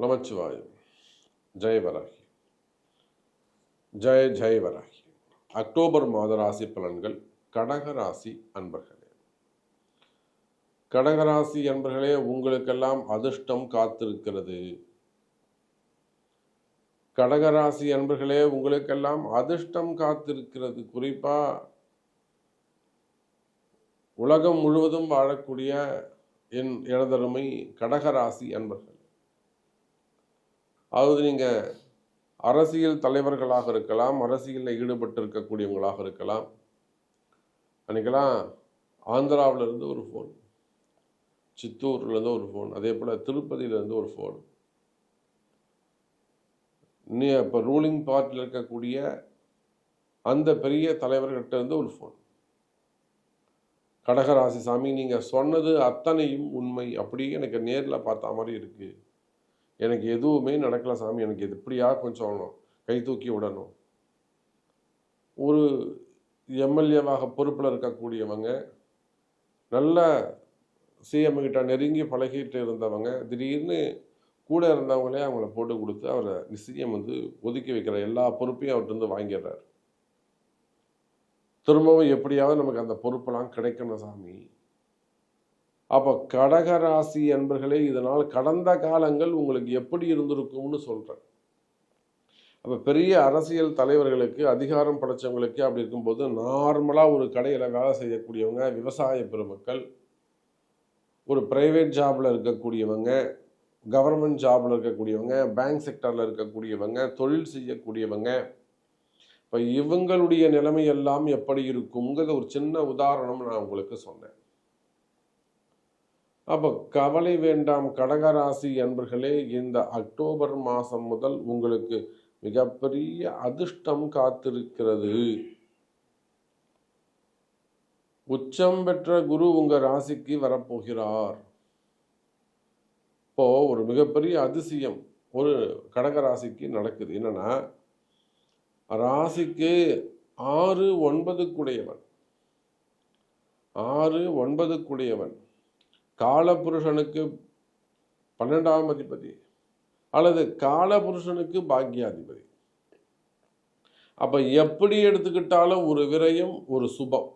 நமச்சிவாயம். ஜெய வராகி. ஜெய ஜெய வராகி. அக்டோபர் மாத ராசி பலன்கள் கடகராசி அன்பர்களே. கடகராசி அன்பர்களே உங்களுக்கெல்லாம் அதிர்ஷ்டம் காத்திருக்கிறது. கடகராசி அன்பர்களே உங்களுக்கெல்லாம் அதிர்ஷ்டம் காத்திருக்கிறது. குறிப்பா உலகம் முழுவதும் வாழக்கூடிய என் எனதருமை கடகராசி அன்பர்கள். அதாவது நீங்கள் அரசியல் தலைவர்களாக இருக்கலாம் அரசியலில் ஈடுபட்டு இருக்கக்கூடியவங்களாக இருக்கலாம். அன்றைக்கெல்லாம் ஆந்திராவிலேருந்து ஒரு ஃபோன் சித்தூர்லேருந்து ஒரு ஃபோன் அதே போல் திருப்பதியிலேருந்து ஒரு ஃபோன் நீ இப்போ ரூலிங் பார்ட்டியில் இருக்கக்கூடிய அந்த பெரிய தலைவர்கிட்ட இருந்து ஒரு ஃபோன் கடகராசி சாமி நீங்கள் சொன்னது அத்தனையும் உண்மை. அப்படியே எனக்கு நேரில் பார்த்த மாதிரி இருக்குது எனக்கு எதுவுமே நடக்கல சாமி. எனக்கு இது கொஞ்சம் கை தூக்கி விடணும். ஒரு எம்எல்ஏவாக பொறுப்பில் இருக்கக்கூடியவங்க நல்ல சிஎம் கிட்ட நெருங்கி பழகிட்டு இருந்தவங்க திடீர்னு கூட இருந்தவங்களே அவங்கள போட்டு கொடுத்து அவரை சிஎம் வந்து ஒதுக்கி வைக்கிற எல்லா பொறுப்பையும் அவர்கிட்ட வாங்கிடுறார். திரும்பவும் எப்படியாவது நமக்கு அந்த பொறுப்பெல்லாம் கிடைக்கணும் சாமி. அப்போ கடகராசி என்பர்களே இதனால் கடந்த காலங்கள் உங்களுக்கு எப்படி இருந்திருக்கும்னு சொல்கிறேன் அப்போ பெரிய அரசியல் தலைவர்களுக்கு அதிகாரம் படைச்சவங்களுக்கு அப்படி இருக்கும்போது நார்மலாக ஒரு கடையில் வேலை செய்யக்கூடியவங்க விவசாய பெருமக்கள் ஒரு பிரைவேட் ஜாபில் இருக்கக்கூடியவங்க கவர்மெண்ட் ஜாபில் இருக்கக்கூடியவங்க பேங்க் செக்டரில் இருக்கக்கூடியவங்க தொழில் செய்யக்கூடியவங்க இப்போ இவங்களுடைய நிலைமை எல்லாம் எப்படி இருக்குங்கிற ஒரு சின்ன உதாரணம் நான் உங்களுக்கு சொன்னேன். அப்போ கவலை வேண்டாம் கடகராசி என்பர்களே இந்த அக்டோபர் மாதம் முதல் உங்களுக்கு மிகப்பெரிய அதிர்ஷ்டம் காத்திருக்கிறது. உச்சம் பெற்ற குரு உங்கள் ராசிக்கு வரப்போகிறார். இப்போ ஒரு மிகப்பெரிய அதிசயம் ஒரு கடக ராசிக்கு நடக்குது. என்னன்னா ராசிக்கு ஆறு ஒன்பதுக்குடையவன். ஆறு ஒன்பதுக்குடையவன். காலபுருஷனுக்கு பன்னெண்டாம் அதிபதி அல்லது காலபுருஷனுக்கு பாக்யாதிபதி. அப்ப எப்படி எடுத்துக்கிட்டாலும் ஒரு விரயம் ஒரு சுபம்.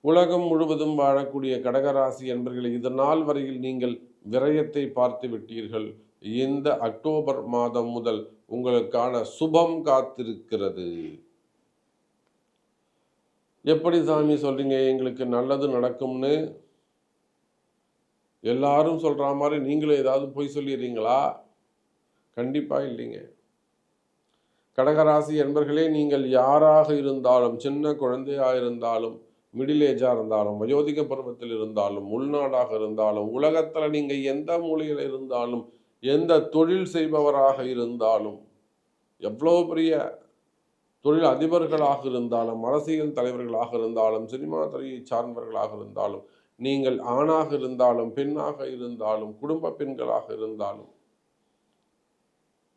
உலகம் முழுவதும் வாழக்கூடிய கடகராசி என்பர்கள் இது நாள் வரையில் நீங்கள் விரயத்தை பார்த்து விட்டீர்கள். இந்த அக்டோபர் மாதம் முதல் உங்களுக்கான சுபம் காத்திருக்கிறது. எப்படி சாமி சொல்றீங்க? எங்களுக்கு நல்லது நடக்கும்னு எல்லாரும் சொல்கிற மாதிரி நீங்களும் ஏதாவது பொய் சொல்லிடுறீங்களா? கண்டிப்பாக இல்லைங்க. கடகராசி என்பர்களே நீங்கள் யாராக இருந்தாலும் சின்ன குழந்தையாக இருந்தாலும் மிடில் ஏஜாக இருந்தாலும் வயோதிக பருவத்தில் இருந்தாலும் உள்நாடாக இருந்தாலும் உலகத்தில் நீங்கள் எந்த மூலையில் இருந்தாலும் எந்த தொழில் செய்பவராக இருந்தாலும் எவ்வளோ பெரிய தொழில் அதிபர்களாக இருந்தாலும் அரசியல் தலைவர்களாக இருந்தாலும் சினிமா துறையை சார்ந்தவர்களாக இருந்தாலும் நீங்கள் ஆணாக இருந்தாலும் பெண்ணாக இருந்தாலும் குடும்ப பெண்களாக இருந்தாலும்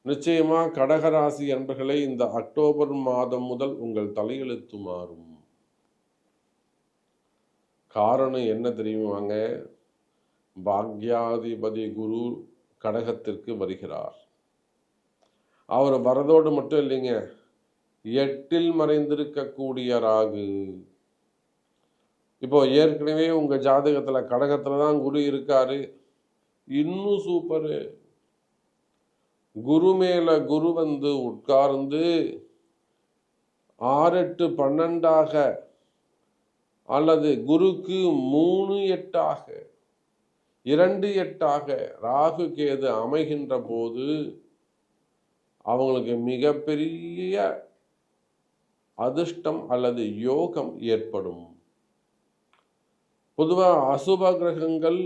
நிச்சயமா கடகராசி என்பர்களை இந்த அக்டோபர் மாதம் முதல் உங்கள் தலையெழுத்து மாறும். காரணம் என்ன தெரியுமாங்க? பாக்யாதிபதி குரு கடகத்திற்கு வருகிறார். அவர் வரதோடு மட்டும் இல்லைங்க எட்டில் மறைந்திருக்கக்கூடிய ராகு. இப்போ ஏற்கனவே உங்க ஜாதகத்துல கடகத்துல தான் குரு இருக்காரு. இன்னும் சூப்பரு. குரு மேல குரு வந்து உட்கார்ந்து ஆறு எட்டு பன்னெண்டாக அல்லது குருக்கு மூணு எட்டாக இரண்டு எட்டாக ராகு கேது அமைகின்ற போது அவங்களுக்கு மிகப்பெரிய அதிர்ஷ்டம் அல்லது யோகம் ஏற்படும். பொதுவாக அசுப கிரகங்கள்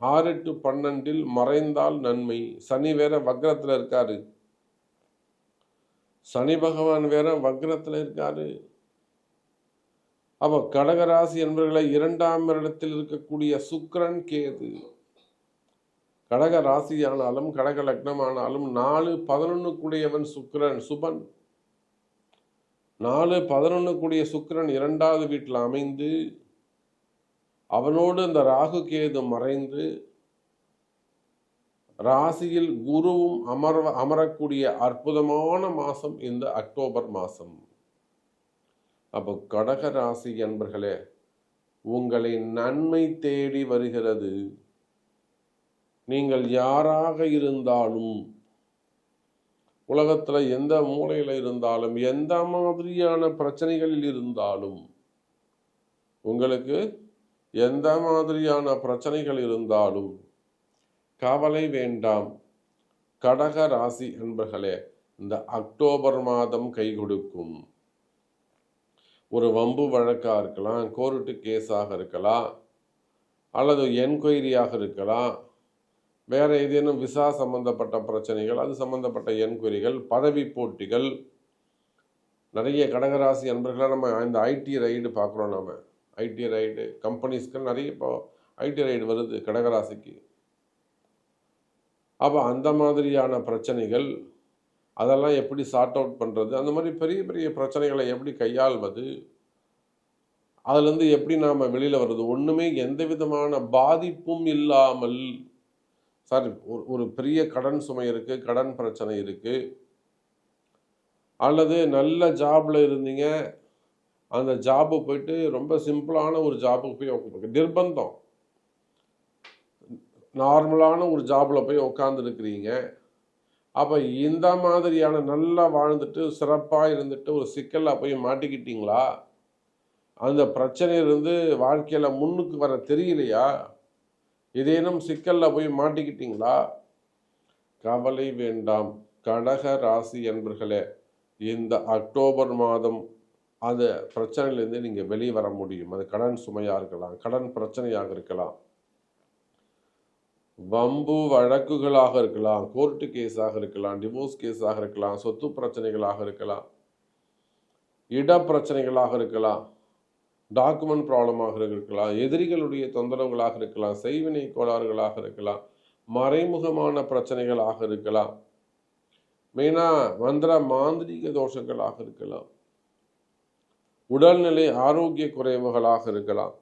ஆறு டு பன்னெண்டில் மறைந்தால் நன்மை. சனி வேற வக்ரத்தில் இருக்காரு. சனி பகவான் வேற வக்ரத்தில் இருக்காரு. அப்போ கடகராசி என்பவர்களை இரண்டாம் இடத்தில் இருக்கக்கூடிய சுக்கரன் கேது. கடக ராசியானாலும் கடக லக்னமானாலும் நாலு பதினொன்றுக்குடையவன் சுக்கரன் சுபன். நாலு பதினொன்றுக்குடைய சுக்கரன் இரண்டாவது வீட்டில் அமைந்து அவனோடு இந்த ராகு கேது மறைந்து ராசியில் குருவும் அமர்வ அமரக்கூடிய அற்புதமான மாதம் இந்த அக்டோபர் மாதம் அப்போ கடக ராசி என்பர்களே உங்களை நன்மை தேடி வருகிறது. நீங்கள் யாராக இருந்தாலும் உலகத்தில் எந்த மூலையில் இருந்தாலும் எந்த மாதிரியான பிரச்சனைகளில் இருந்தாலும் உங்களுக்கு எந்த மாதிரியான பிரச்சனைகள் இருந்தாலும் கவலை வேண்டாம். கடக ராசி என்பர்களே இந்த அக்டோபர் மாதம் கை கொடுக்கும். ஒரு வம்பு வழக்காக இருக்கலாம் கோர்ட்டு கேஸாக இருக்கலாம் அல்லது என்கொயரியாக இருக்கலாம் வேறு ஏதேனும் விசா சம்பந்தப்பட்ட பிரச்சனைகள் அது சம்பந்தப்பட்ட என்கொயரிகள் பதவி போட்டிகள் நிறைய கடகராசி அன்பர்களாக நம்ம இந்த ஐடி ரைடு பார்க்குறோம் நம்ம ஐடி ரைடு கம்பெனிஸ்க்கு நிறைய இப்போ ஐடி ரைடு வருது கடகராசிக்கு. அப்போ அந்த மாதிரியான பிரச்சனைகள் அதெல்லாம் எப்படி சார்ட் அவுட் பண்ணுறது அந்த மாதிரி பெரிய பெரிய பிரச்சனைகளை எப்படி கையாள்வது அதுலேருந்து எப்படி நாம் வெளியில் வர்றது ஒன்றுமே எந்த விதமான பாதிப்பும் இல்லாமல் சாரி ஒரு ஒரு பெரிய கடன் சுமை இருக்குது கடன் பிரச்சனை இருக்குது அல்லது நல்ல ஜாப்பில் இருந்தீங்க அந்த ஜாபு போயிட்டு ரொம்ப சிம்பிளான ஒரு ஜாபுக்கு போய் உட்காந்து நிர்பந்தம். நார்மலான ஒரு ஜாபில் போய் உட்காந்துருக்கிறீங்க அப்போ இந்த மாதிரியான நல்லா வாழ்ந்துட்டு சிறப்பாக இருந்துட்டு ஒரு சிக்கலில் போய் மாட்டிக்கிட்டீங்களா? அந்த பிரச்சனையிலிருந்து வாழ்க்கையில் முன்னுக்கு வர தெரியலையா? ஏதேனும் சிக்கலில் போய் மாட்டிக்கிட்டீங்களா? கவலை வேண்டாம். கடக ராசி என்பர்களே இந்த அக்டோபர் மாதம் அந்த பிரச்சனையிலேருந்து நீங்கள் வெளியே வர முடியும். அது கடன் சுமையாக இருக்கலாம் கடன் பிரச்சனையாக இருக்கலாம். வம்பு வழக்குகளாக இருக்கலாம் கோர்ட்டு கேஸாக இருக்கலாம் டிவோர்ஸ் கேஸாக இருக்கலாம் சொத்து பிரச்சனைகளாக இருக்கலாம் இட பிரச்சனைகளாக இருக்கலாம் டாக்குமெண்ட் ப்ராப்ளமாக இருக்கலாம் எதிரிகளுடைய தொந்தரவுகளாக இருக்கலாம் செய்வினை கோளாறுகளாக இருக்கலாம் மறைமுகமான பிரச்சனைகளாக இருக்கலாம். மெயினாக மந்திர மாந்திரிக தோஷங்களாக இருக்கலாம். உடல்நிலை ஆரோக்கிய குறைவுகளாக இருக்கலாம்.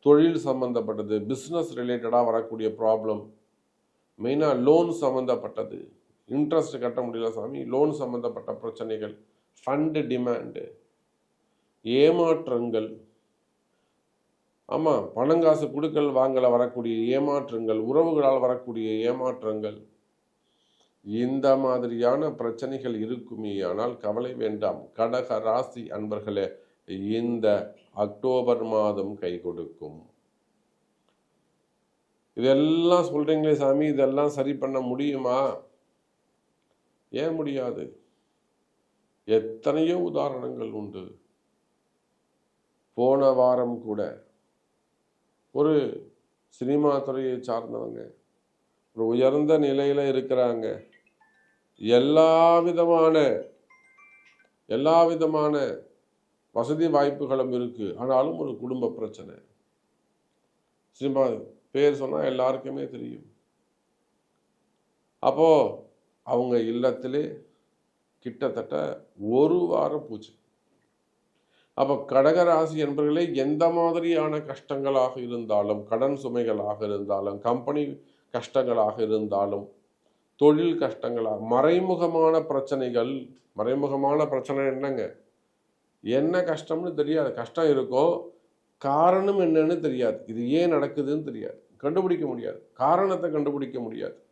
தொழில் சம்பந்தப்பட்டது பிஸ்னஸ் ரிலேட்டடாக வரக்கூடிய ப்ராப்ளம் மெயினாக லோன் சம்மந்தப்பட்டது இன்ட்ரெஸ்ட் கட்ட முடியல சாமி. லோன் சம்மந்தப்பட்ட பிரச்சனைகள். ஃபண்டு டிமாண்டு ஏமாற்றங்கள். ஆமாம் பணங்காசு குடுக்கல் வாங்கல வரக்கூடிய ஏமாற்றங்கள் உறவுகளால் வரக்கூடிய ஏமாற்றங்கள். இந்த மாதிரியான பிரச்சனைகள் இருக்குமே. ஆனால் கவலை வேண்டாம். கடக ராசி அன்பர்களே இந்த அக்டோபர் மாதம் கை கொடுக்கும். இதெல்லாம் சொல்றீங்களே சாமி இதெல்லாம் சரி பண்ண முடியுமா? ஏன் முடியாது? எத்தனையோ உதாரணங்கள் உண்டு. போன வாரம் கூட ஒரு சினிமா துறையை சார்ந்தவங்க ஒரு உயர்ந்த நிலையில் இருக்கிறாங்க. எல்லா விதமான எல்லா விதமான வசதி வாய்ப்புகளும் இருக்கு. ஆனாலும் ஒரு குடும்ப பிரச்சனை. சினிமா பேர் சொன்னா எல்லாருக்குமே தெரியும். அப்போ அவங்க இல்லத்திலே கிட்டத்தட்ட ஒரு வாரம் பூச்சி. அப்போ கடகராசி என்பவர்களே எந்த மாதிரியான கஷ்டங்களாக இருந்தாலும் கடன் சுமைகளாக இருந்தாலும் கம்பெனி கஷ்டங்களாக இருந்தாலும் தொழில் கஷ்டங்களாக மறைமுகமான பிரச்சனைகள் மறைமுகமான பிரச்சனை என்னங்க? என்ன கஷ்டம்னு தெரியாது. கஷ்டம் இருக்கும் காரணம் என்னன்னு தெரியாது. இது ஏன் நடக்குதுன்னு தெரியாது. கண்டுபிடிக்க முடியாது. காரணத்தை கண்டுபிடிக்க முடியாது.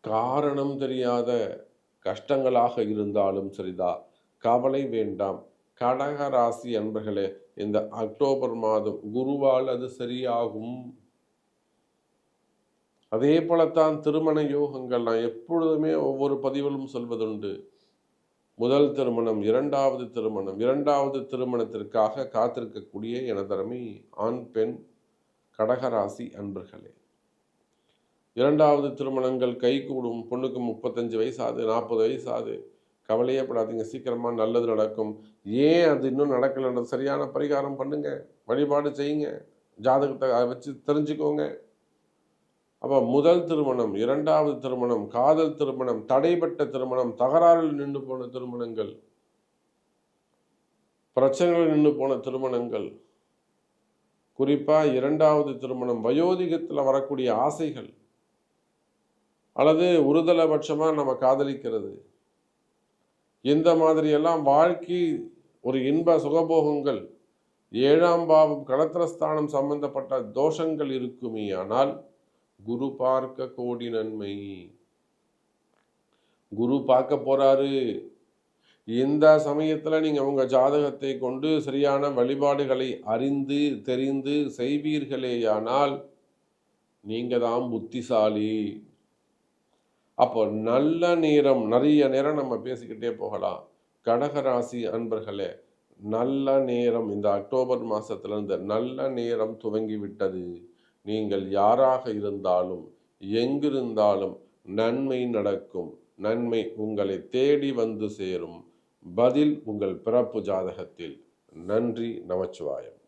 காரணம் தெரியாத கஷ்டங்களாக இருந்தாலும் சரிதா? கவலை வேண்டாம். கடக ராசி அன்பர்களே இந்த அக்டோபர் மாதம் குருவால் அது சரியாகும். அதே போலத்தான் திருமண யோகங்கள். நான் எப்பொழுதுமே ஒவ்வொரு பதிவிலும் சொல்வதுண்டு. முதல் திருமணம் இரண்டாவது திருமணம் இரண்டாவது திருமணத்திற்காக காத்திருக்கக்கூடிய எனதரமை ஆண் பெண் கடகராசி அன்பர்களே. இரண்டாவது திருமணங்கள் கை கூடும் பொண்ணுக்கு முப்பத்தஞ்சு வயசு ஆகுது நாற்பது வயசு ஆகுது கவலையே படாதீங்க. சீக்கிரமாக நல்லது நடக்கும். ஏன் அது இன்னும் நடக்கலைன்றது சரியான பரிகாரம் பண்ணுங்க. வழிபாடு செய்யுங்க. ஜாதகத்தை வச்சு தெரிஞ்சுக்கோங்க. அப்போ முதல் திருமணம் இரண்டாவது திருமணம் காதல் திருமணம் தடைப்பட்ட திருமணம் தகராறில் நின்று போன திருமணங்கள் பிரச்சனைகள் நின்று போன திருமணங்கள் குறிப்பாக இரண்டாவது திருமணம் வயோதிகத்தில் வரக்கூடிய ஆசைகள் அல்லது ஒருதலைபட்சமாக நம்ம காதலிக்கிறது. இந்த மாதிரியெல்லாம் வாழ்க்கை ஒரு இன்ப சுகபோகங்கள் ஏழாம் பாவம் கடத்திரஸ்தானம் சம்பந்தப்பட்ட தோஷங்கள் இருக்குமே ஆனால் குரு பார்க்க கோடி நன்மை. குரு பார்க்க போறாரு. இந்த சமயத்தில் நீங்கள் உங்கள் ஜாதகத்தை கொண்டு சரியான வழிபாடுகளை அறிந்து தெரிந்து செய்வீர்களேயானால் நீங்கள் தான் புத்திசாலி. அப்போ நல்ல நேரம் நிறைய நேரம் நம்ம பேசிக்கிட்டே போகலாம். கடகராசி அன்பர்களே நல்ல நேரம். இந்த அக்டோபர் மாதத்துலேருந்து நல்ல நேரம் துவங்கி விட்டது. நீங்கள் யாராக இருந்தாலும் எங்கிருந்தாலும் நன்மை நடக்கும். நன்மை உங்களை தேடி வந்து சேரும். பதில் உங்கள் பிறப்பு ஜாதகத்தில். நன்றி நமச்சிவாயம்.